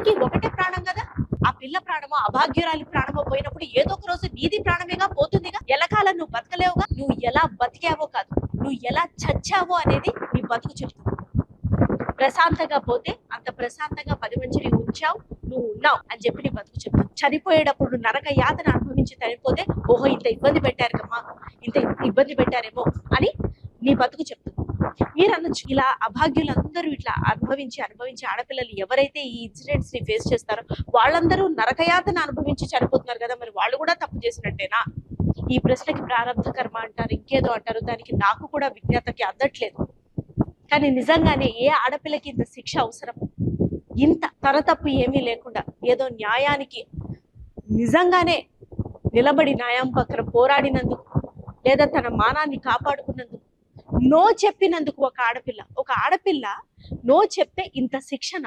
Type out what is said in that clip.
అందరికీ ఒకటే ప్రాణం కదా? ఆ పిల్ల ప్రాణమో అభాగ్యురాలి ప్రాణమో పోయినప్పుడు ఏదో ఒక రోజు నీది ప్రాణమేగా పోతుందిగా? ఎలకాలం నువ్వు బతకలేవుగా? నువ్వు ఎలా బతికావో కాదు. నువ్వు ఎలా చచ్చావో అనేది నీ బతుకు చెప్తుంది ప్రశాంతంగా పోతే అంత ప్రశాంతంగా పది మంచిని ఉంచావు నువ్వు ఉన్నావు అని చెప్పి నీ బతుకు చెప్తుంది చనిపోయేటప్పుడు నరక యాతన అనుభవించి చనిపోతే ఓహో ఇంత ఇబ్బంది పెట్టారు కమ్మా ఇంత ఇబ్బంది పెట్టారేమో అని నీ బతుకు చెప్తుంది మీరు అనొచ్చు ఇలా అభాగ్యులందరూ ఇట్లా అనుభవించి అనుభవించి ఆడపిల్లలు ఎవరైతే ఈ ఇన్సిడెంట్స్ని ఫేస్ చేస్తారో వాళ్ళందరూ నరకయాతన అనుభవించి చనిపోతున్నారు కదా మరి వాళ్ళు కూడా తప్పు చేసినట్టేనా? ఈ ప్రశ్నకి ప్రారంభ కర్మ అంటారు ఇంకేదో అంటారు దానికి నాకు కూడా విజ్ఞతకి అందట్లేదు. కానీ నిజంగానే ఏ ఆడపిల్లకి ఇంత శిక్ష అవసరం? ఇంత తరతప్పు ఏమీ లేకుండా ఏదో న్యాయానికి నిజంగానే నిలబడి న్యాయం పక్కన పోరాడినందుకు లేదా తన మానాన్ని కాపాడుకున్నందుకు నో చెప్పినందుకు ఒక ఆడపిల్ల. ఒక ఆడపిల్ల నో చెప్తే ఇంత శిక్షణ.